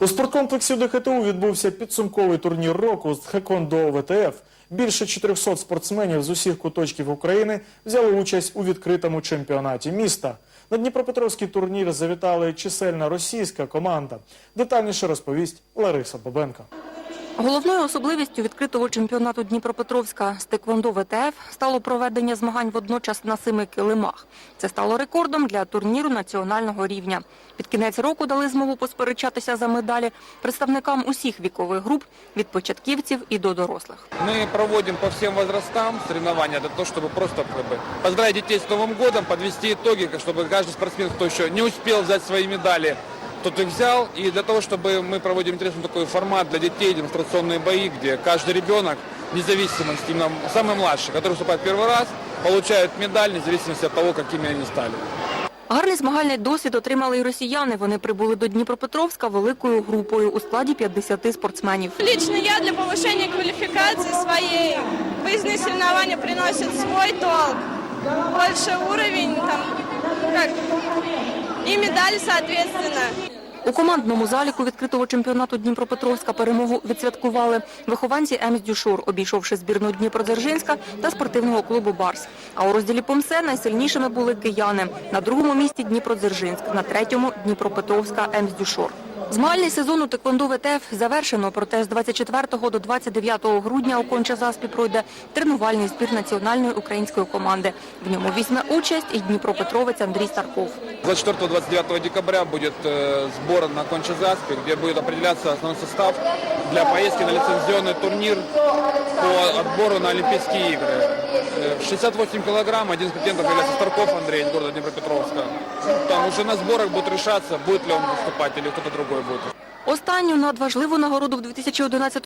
У спорткомплексі ДХТУ відбувся підсумковий турнір року з Хекондо ВТФ. Більше 400 спортсменів з усіх куточків України взяли участь у відкритому чемпіонаті міста. На Дніпропетровський турнір завітала чисельна російська команда. Детальніше розповість Лариса Бабенко. Головною особливістю відкритого чемпіонату Дніпропетровська з Теквондо ВТФ стало проведення змагань водночас на семи килимах. Це стало рекордом для турніру національного рівня. Під кінець року дали змогу посперечатися за медалі представникам усіх вікових груп від початківців і до дорослих. Мы проводим по всем возрастам соревнования для того, чтобы просто как бы, поздравить детей с Новым годом, подвести итоги, как- чтобы каждый спортсмен, кто еще не успел взять свои медали, тот их взял. И для того, чтобы мы проводим интересный такой формат для детей, демонстрационные бои, где каждый ребенок, вне зависимости, именно самый младший, который выступает первый раз, получает медаль, вне зависимости от того, какими они стали. Гарний змагальний досвід отримали й росіяни. Вони прибули до Дніпропетровська великою групою у складі 50 спортсменів. Лично я для повышения квалификации своей выездные соревнования приносят свой толк, больше уровень, там, как, и медали соответственно. У командному заліку відкритого чемпіонату Дніпропетровська перемогу відсвяткували вихованці ЕМС Дюшор, обійшовши збірну Дніпродзержинська та спортивного клубу Барс. А у розділі Помсе найсильнішими були кияни. На другому місці Дніпродзержинськ, на третьому Дніпропетровська ЕМС Дюшор. Змагальний сезон у Теквондо ВТФ завершено, проте з 24 до 29 грудня у Конча-Заспі пройде тренувальний збір національної української команди. В ньому візьме участь і Дніпропетровець Андрій Старков. 24-29 декабря будет э, сбор на Конча-Заспе, где будет определяться основной состав для поездки на лицензионный турнир по отбору на Олимпийские игры. Э, 68 килограмм, один из претендентов является Старков Андрей из города Днепропетровска. Там уже на сборах будет решаться, будет ли он выступать или кто-то другой будет. Останню надважливу нагороду в 2011